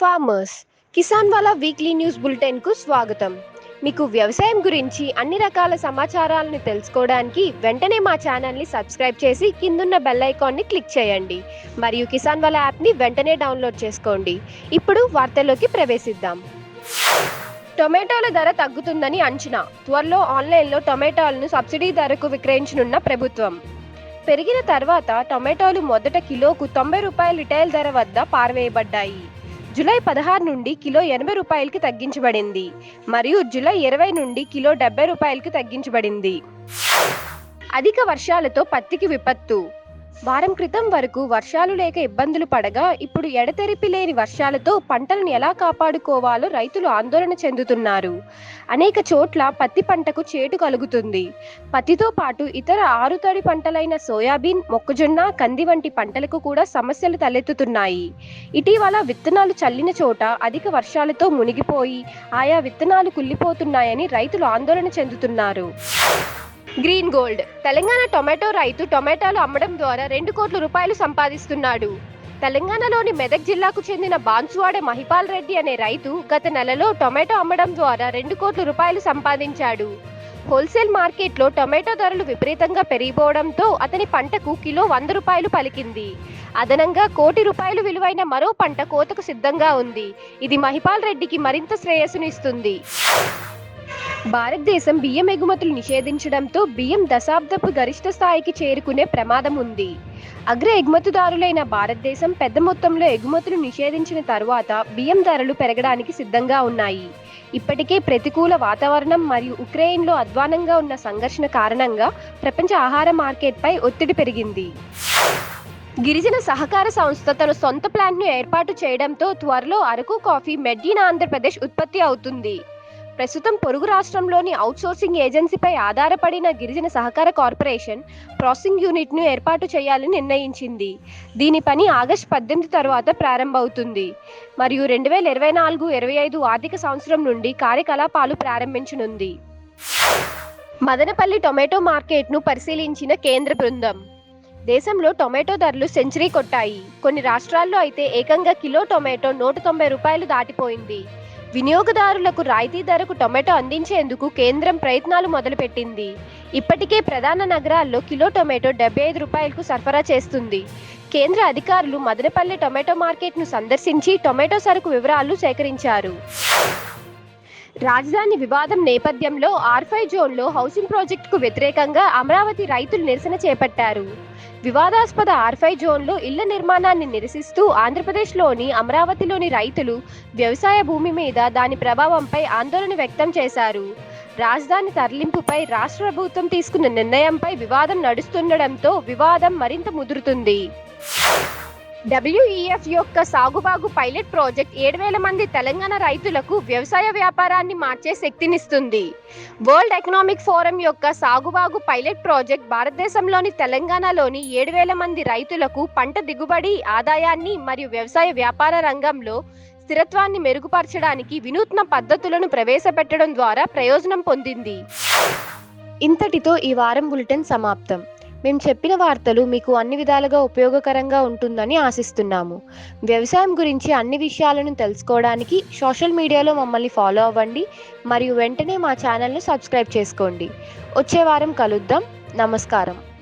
Farmers. Kisan Wala weekly news బులెటిన్కు స్వాగతం. మీకు వ్యవసాయం గురించి అన్ని రకాల సమాచారాలను తెలుసుకోవడానికి వెంటనే మా ఛానల్ని సబ్స్క్రైబ్ చేసి కిందున్న బెల్ ఐకాన్ని క్లిక్ చేయండి. మరియు కిసాన్ వాలా యాప్ని వెంటనే డౌన్లోడ్ చేసుకోండి. ఇప్పుడు వార్తల్లోకి ప్రవేశిద్దాం. టొమాటోల ధర తగ్గుతుందని అంచనా. త్వరలో ఆన్లైన్లో టొమాటోలను సబ్సిడీ ధరకు విక్రయించనున్న ప్రభుత్వం. పెరిగిన తర్వాత టొమాటోలు మొదట కిలోకు తొంభై రూపాయల రిటైల్ ధర వద్ద పారవేయబడ్డాయి. జూలై పదహారు నుండి కిలో ఎనభై రూపాయలకి తగ్గించబడింది. మరియు జూలై ఇరవై నుండి కిలో డెబ్బై రూపాయలకి తగ్గించబడింది. అధిక వర్షాలతో పత్తికి విపత్తు. వారం క్రితం వరకు వర్షాలు లేక ఇబ్బందులు పడగా ఇప్పుడు ఎడతెరిపి లేని వర్షాలతో పంటలను ఎలా కాపాడుకోవాలో రైతులు ఆందోళన చెందుతున్నారు. అనేక చోట్ల పత్తి పంటకు చేటు కలుగుతుంది. పత్తితో పాటు ఇతర ఆరుతడి పంటలైన సోయాబీన్ మొక్కజొన్న కంది వంటి పంటలకు కూడా సమస్యలు తలెత్తుతున్నాయి. ఇటీవల విత్తనాలు చల్లిన చోట అధిక వర్షాలతో మునిగిపోయి ఆయా విత్తనాలు కుళ్ళిపోతున్నాయని రైతులు ఆందోళన చెందుతున్నారు. Green gold. తెలంగాణ టొమాటో రైతు టొమాటోలు అమ్మడం ద్వారా రెండు కోట్ల రూపాయలు సంపాదిస్తున్నాడు. తెలంగాణలోని మెదక్ జిల్లాకు చెందిన బాన్సువాడ మహిపాల్ రెడ్డి అనే రైతు గత నెలలో టొమాటో అమ్మడం ద్వారా రెండు కోట్ల రూపాయలు సంపాదించాడు. హోల్సేల్ మార్కెట్లో టొమాటో ధరలు విపరీతంగా పెరిగిపోవడంతో అతని పంటకు కిలో వంద రూపాయలు పలికింది. అదనంగా కోటి రూపాయలు విలువైన మరో పంట కోతకు సిద్ధంగా ఉంది. ఇది మహిపాల్ రెడ్డికి మరింత శ్రేయస్సును ఇస్తుంది. భారతదేశం బియ్యం ఎగుమతులు నిషేధించడంతో బియ్యం దశాబ్దపు గరిష్ట స్థాయికి చేరుకునే ప్రమాదం ఉంది. అగ్ర ఎగుమతిదారులైన భారతదేశం పెద్ద మొత్తంలో ఎగుమతులు నిషేధించిన తరువాత బియ్యం ధరలు పెరగడానికి సిద్ధంగా ఉన్నాయి. ఇప్పటికే ప్రతికూల వాతావరణం మరియు ఉక్రెయిన్లో అధ్వానంగా ఉన్న సంఘర్షణ కారణంగా ప్రపంచ ఆహార మార్కెట్పై ఒత్తిడి పెరిగింది. గిరిజన సహకార సంస్థ తన సొంత ప్లాంట్ను ఏర్పాటు చేయడంతో త్వరలో అరకు కాఫీ మెడ్డీన్ ఆంధ్రప్రదేశ్ ఉత్పత్తి అవుతుంది. ప్రస్తుతం పొరుగు రాష్ట్రంలోని అవుట్సోర్సింగ్ ఏజెన్సీపై ఆధారపడిన గిరిజన సహకార కార్పొరేషన్ ప్రాసెసింగ్ యూనిట్ను ఏర్పాటు చేయాలని నిర్ణయించింది. దీని పని ఆగస్టు పద్దెనిమిది తర్వాత ప్రారంభమవుతుంది. మరియు రెండు వేల ఇరవై నాలుగు ఇరవై ఐదు ఆర్థిక సంవత్సరం నుండి కార్యకలాపాలు ప్రారంభించనుంది. మదనపల్లి టొమాటో మార్కెట్ను పరిశీలించిన కేంద్ర బృందం. దేశంలో టొమాటో ధరలు సెంచరీ కొట్టాయి. కొన్ని రాష్ట్రాల్లో అయితే ఏకంగా కిలో టొమాటో నూట తొంభై రూపాయలు దాటిపోయింది. వినియోగదారులకు రాయితీ ధరకు టొమాటో అందించేందుకు కేంద్రం ప్రయత్నాలు మొదలుపెట్టింది. ఇప్పటికే ప్రధాన నగరాల్లో కిలో టొమాటో డెబ్బై ఐదు రూపాయలకు సరఫరా చేస్తుంది. కేంద్ర అధికారులు మదనపల్లి టొమాటో మార్కెట్ను సందర్శించి టొమాటో సరుకు వివరాలు సేకరించారు. రాజధాని వివాదం నేపథ్యంలో ఆర్ఫై జోన్లో హౌసింగ్ ప్రాజెక్టుకు వ్యతిరేకంగా అమరావతి రైతులు నిరసన చేపట్టారు. వివాదాస్పద ఆర్ఫై జోన్లో ఇళ్ళ నిర్మాణాన్ని నిరసిస్తూ ఆంధ్రప్రదేశ్లోని అమరావతిలోని రైతులు వ్యవసాయ భూమి మీద దాని ప్రభావంపై ఆందోళన వ్యక్తం చేశారు. రాజధాని తరలింపుపై రాష్ట్ర ప్రభుత్వం తీసుకున్న నిర్ణయంపై వివాదం నడుస్తుండడంతో వివాదం మరింత ముదురుతుంది. డబ్ల్యూఈఎఫ్ యొక్క సాగుబాగు పైలట్ ప్రాజెక్ట్ ఏడు వేల మంది తెలంగాణ రైతులకు వ్యవసాయ వ్యాపారాన్ని మార్చే శక్తినిస్తుంది. వరల్డ్ ఎకనామిక్ ఫోరం యొక్క సాగుబాగు పైలట్ ప్రాజెక్ట్ భారతదేశంలోని తెలంగాణలోని ఏడు వేల మంది రైతులకు పంట దిగుబడి ఆదాయాన్ని మరియు వ్యవసాయ వ్యాపార రంగంలో స్థిరత్వాన్ని మెరుగుపరచడానికి వినూత్న పద్ధతులను ప్రవేశపెట్టడం ద్వారా ప్రయోజనం పొందింది. ఇంతటితో ఈ వారం బులెటిన్ సమాప్తం. మేము చెప్పిన వార్తలు మీకు అన్ని విధాలుగా ఉపయోగకరంగా ఉంటుందని ఆశిస్తున్నాము. వ్యవసాయం గురించి అన్ని విషయాలను తెలుసుకోవడానికి సోషల్ మీడియాలో మమ్మల్ని ఫాలో అవ్వండి మరియు వెంటనే మా ఛానల్ను సబ్స్క్రైబ్ చేసుకోండి. వచ్చే వారం కలుద్దాం. నమస్కారం.